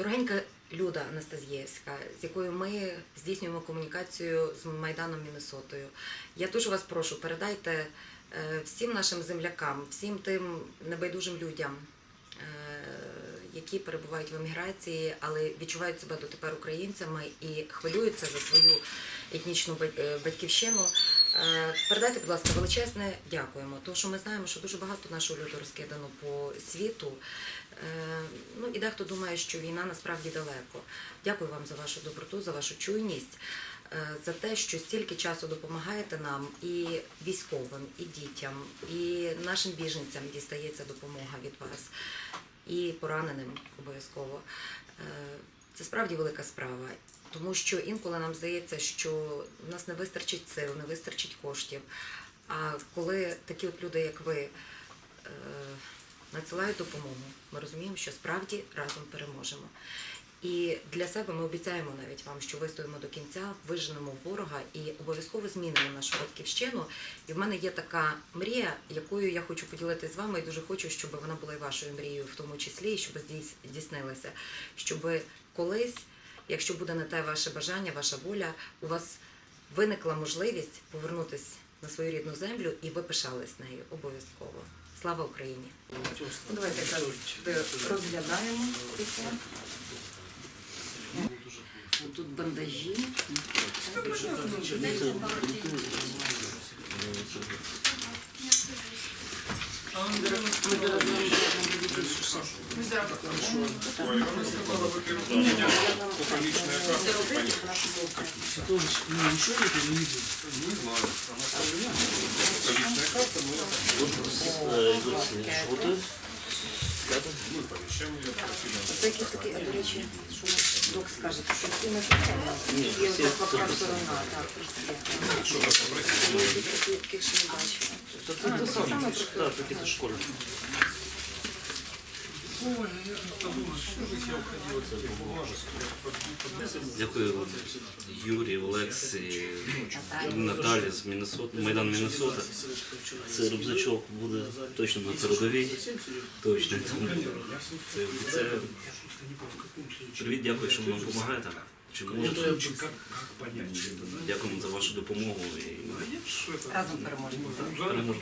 Дорогенька Люда Анастазієвська, з якою ми здійснюємо комунікацію з Майданом Міннесотою. Я дуже вас прошу, передайте е, всім нашим землякам, всім тим небайдужим людям, е, які перебувають в еміграції, але відчувають себе дотепер українцями і хвилюються за свою етнічну е, батьківщину. Е, Передайте, будь ласка, величезне дякуємо, тому що ми знаємо, що дуже багато нашого люду розкидано по світу. Е, Ну і дехто думає, що війна насправді далеко. Дякую вам за вашу доброту, за вашу чуйність, е, за те, що стільки часу допомагаєте нам і військовим, і дітям, і нашим біженцям дістається допомога від вас, і пораненим обов'язково. Це справді велика справа. Тому що інколи нам здається, що в нас не вистачить сил, не вистачить коштів. А коли такі от люди, як ви, е, надсилають допомогу, ми розуміємо, що справді разом переможемо. І для себе ми обіцяємо навіть вам, що вистоїмо до кінця, виженемо ворога і обов'язково змінимо нашу батьківщину. І в мене є така мрія, якою я хочу поділитися з вами, і дуже хочу, щоб вона була і вашою мрією, в тому числі, і щоб здійс- здійснилася. Щоб колись, якщо буде на те ваше бажання, ваша воля, у вас виникла можливість повернутися на свою рідну землю, і ви пишались нею обов'язково. Слава Україні! Ну, давайте розглядаємо. Тут бандажі. Ми що. Це? Це такий, а, до речі, що док скаже, що всі ми Є оця плоха сторона, так. Ну, якісь такі, таких ще не бачила. А, то саме просто. Так, такі це школи. Дякую Юрі, Олексі, Наталі з Міннесоти, Майдан Міннесота. Це рюкзачок буде точно на передовій. Точно. Це, це... Привіт, дякую, що ви нам допомагаєте. Чи можете? Дякуємо за вашу допомогу і Разом переможемо. переможемо.